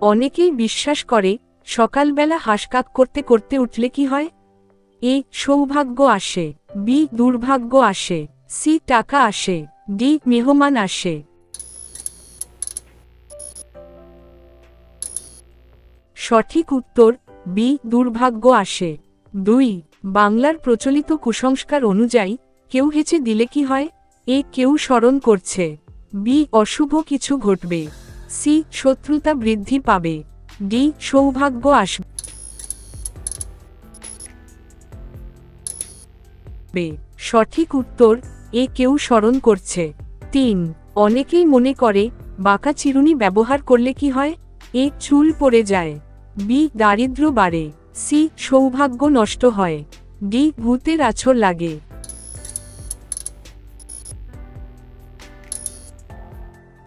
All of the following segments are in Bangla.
অনেকেই বিশ্বাস করে, সকালবেলা হাঁসকাক করতে করতে উঠলে কি হয়? এ, সৌভাগ্য আসে। বি, দুর্ভাগ্য আসে। সি, টাকা আসে। ডি, মেহমান আসে। সঠিক উত্তর, বি, দুর্ভাগ্য আসে। দুই, বাংলার প্রচলিত কুসংস্কার অনুযায়ী, কেউ হেঁচে দিলে কি হয়? এ, কেউ স্মরণ করছে। বি, অশুভ কিছু ঘটবে। সি শত্রুতা বৃদ্ধি পাবে। ডি সৌভাগ্য আসবে। সঠিক উত্তর, এ কেউ স্মরণ করছে। তিন, অনেকেই মনে করে, বাঁকা চিরুনি ব্যবহার করলে কি হয়? এ চুল পড়ে যায়। বি দারিদ্র বাড়ে। সি সৌভাগ্য নষ্ট হয়। ডি ভূতের আছর লাগে।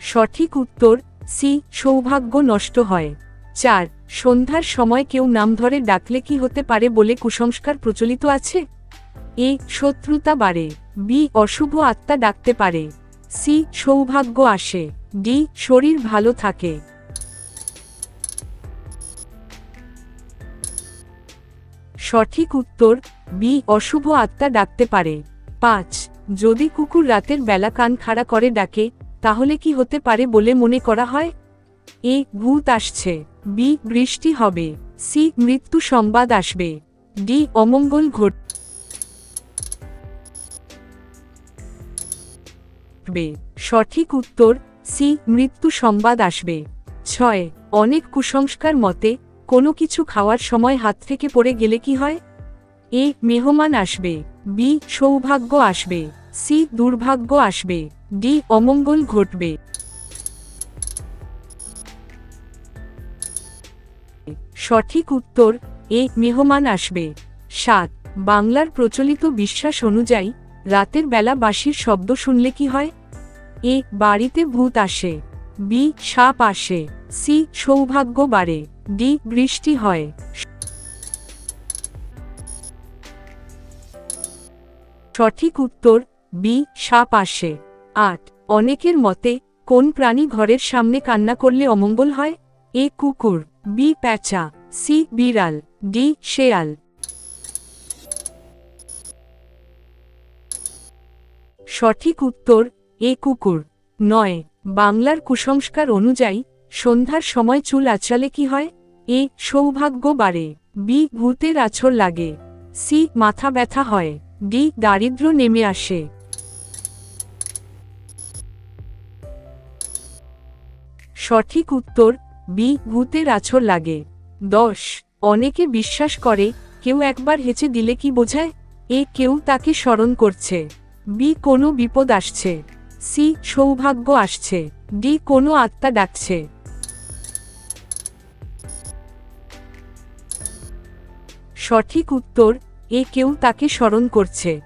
সঠিক উত্তর সি, সৌভাগ্য নষ্ট হয়। চার, সন্ধ্যার সময় কেউ নাম ধরে ডাকলে কি হতে পারে বলে কুসংস্কার প্রচলিত আছে? এ, শত্রুতা বাড়ে। বি, অশুভ আত্মা ডাকতে পারে। সি, সৌভাগ্য আসে। ডি, শরীর ভালো থাকে। সঠিক উত্তর, বি, অশুভ আত্মা ডাকতে পারে। পাঁচ, যদি কুকুর রাতের বেলা কান খাড়া করে ডাকে তাহলে কি হতে পারে বলে মনে করা হয়? এ ভূত আসছে। বি বৃষ্টি হবে। সি মৃত্যু সংবাদ আসবে। ডি অমঙ্গল ঘটবে সঠিক উত্তর, সি মৃত্যু সংবাদ আসবে। ছয়। অনেক কুসংস্কার মতে, কোনো কিছু খাওয়ার সময় হাত থেকে পড়ে গেলে কি হয়? এ মেহমান আসবে। বি সৌভাগ্য আসবে। সি দুর্ভাগ্য আসবে। ডি অমঙ্গল ঘটবে। সঠিক উত্তর, এ মেহমান আসবে। সাত, বাংলার প্রচলিত বিশ্বাস অনুযায়ী, রাতের বেলা বাঁশির শব্দ শুনলে কি হয়? এ, বাড়িতে ভূত আসে। বি, সাপ আসে। সি, সৌভাগ্য বাড়ে। ডি, বৃষ্টি হয়। সঠিক উত্তর, বি, সাপ আসে। আট, অনেকের মতে, কোন প্রাণী ঘরের সামনে কান্না করলে অমঙ্গল হয়? এ, কুকুর, বি, প্যাঁচা, সি, বিড়াল, ডি, শেয়াল। সঠিক উত্তর, এ, কুকুর। নয়, বাংলার কুসংস্কার অনুযায়ী, সন্ধ্যার সময় চুল আচালে কি হয়? এ, সৌভাগ্য বাড়ে। বি, ভূতের আছর লাগে। সি, মাথা ব্যথা হয়। ডি দারিদ্র নেমে আসে। সঠিক উত্তর, বি, ভূতের আছর লাগে। দশ, অনেকে বিশ্বাস করে, কেউ একবার হেঁচে দিলে কি বোঝায়? এ, কেউ তাকে স্মরণ করছে। বি, কোনো বিপদ আসছে। সি, সৌভাগ্য আসছে। ডি, কোনো আত্মা ডাকছে। সঠিক উত্তর, এ, কেউ তাকে স্মরণ করছে।